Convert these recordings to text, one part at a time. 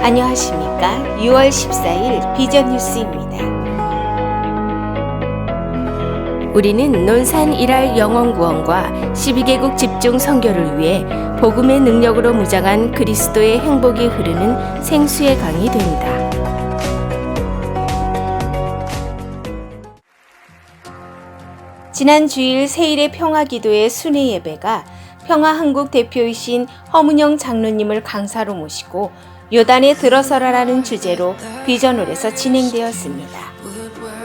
안녕하십니까. 6월 14일 비전 뉴스입니다. 우리는 논산 일할 영원 구원과 12개국 집중 선교를 위해 복음의 능력으로 무장한 그리스도의 행복이 흐르는 생수의 강이 된다. 지난 주일 세일의 평화 기도의 순회 예배가 평화한국 대표이신 허문영 장로님을 강사로 모시고 요단에 들어서라라는 주제로 비전홀에서 진행되었습니다.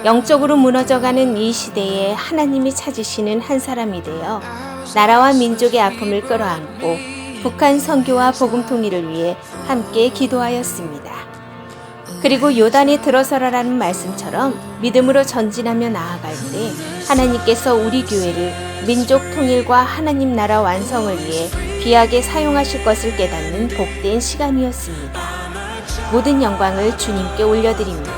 영적으로 무너져가는 이 시대에 하나님이 찾으시는 한 사람이 되어 나라와 민족의 아픔을 끌어안고 북한 선교와 복음 통일을 위해 함께 기도하였습니다. 그리고 요단에 들어서라라는 말씀처럼 믿음으로 전진하며 나아갈 때 하나님께서 우리 교회를 민족 통일과 하나님 나라 완성을 위해 귀하게 사용하실 것을 깨닫는 복된 시간이었습니다. 모든 영광을 주님께 올려드립니다.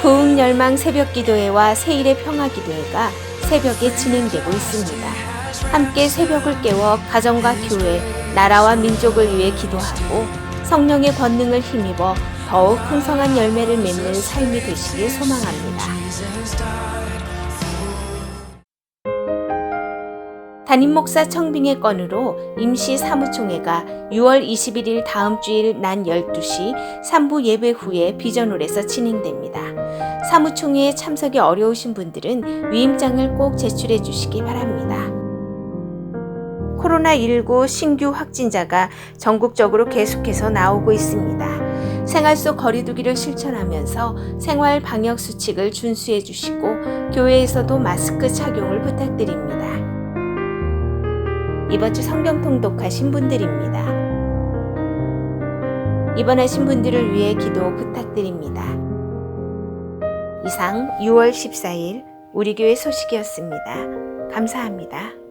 부흥 열망 새벽 기도회와 세일의 평화 기도회가 새벽에 진행되고 있습니다. 함께 새벽을 깨워 가정과 교회, 나라와 민족을 위해 기도하고 성령의 권능을 힘입어 더욱 풍성한 열매를 맺는 삶이 되시길 소망합니다. 담임 목사 청빙의 건으로 임시 사무총회가 6월 21일 다음 주일 낮 12시 3부 예배 후에 비전홀에서 진행됩니다. 사무총회에 참석이 어려우신 분들은 위임장을 꼭 제출해 주시기 바랍니다. 코로나19 신규 확진자가 전국적으로 계속해서 나오고 있습니다. 생활 속 거리두기를 실천하면서 생활 방역 수칙을 준수해 주시고 교회에서도 마스크 착용을 부탁드립니다. 이번 주 성경 통독하신 분들입니다. 입원하신 분들을 위해 기도 부탁드립니다. 이상 6월 14일 우리 교회 소식이었습니다. 감사합니다.